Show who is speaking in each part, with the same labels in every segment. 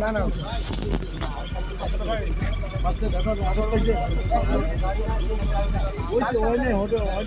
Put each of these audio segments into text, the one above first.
Speaker 1: দাদা ওই যে ওই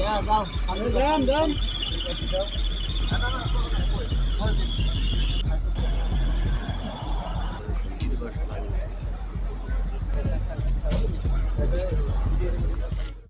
Speaker 1: দুজন বলা অনেক ঘুরতে দাম দাম